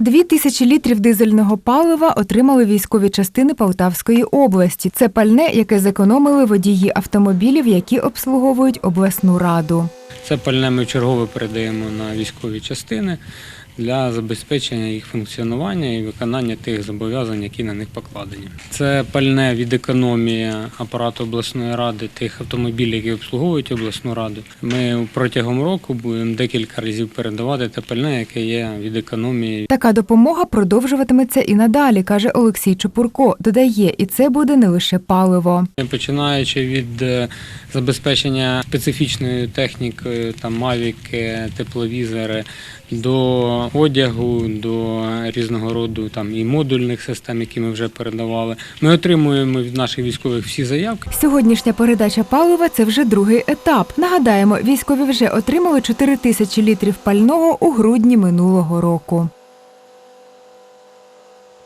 Дві тисячі літрів дизельного палива отримали військові частини Полтавської області. Це пальне, яке зекономили водії автомобілів, які обслуговують обласну раду. Це пальне ми чергове передаємо на військові частини для забезпечення їх функціонування і виконання тих зобов'язань, які на них покладені. Це пальне від економії апарату обласної ради, тих автомобілів, які обслуговують обласну раду. Ми протягом року будемо декілька разів передавати те пальне, яке є від економії Така допомога продовжуватиметься і надалі, каже Олексій Чепурко. Додає, і це буде не лише паливо. Починаючи від е, забезпечення специфічною технікою, там мавіки, тепловізори, одягу, до різного роду там і модульних систем, які ми вже передавали. Ми отримуємо від наших військових всі заявки. Сьогоднішня передача палива це вже другий етап. Нагадаємо, військові вже отримали 4 тисячі літрів пального у грудні минулого року.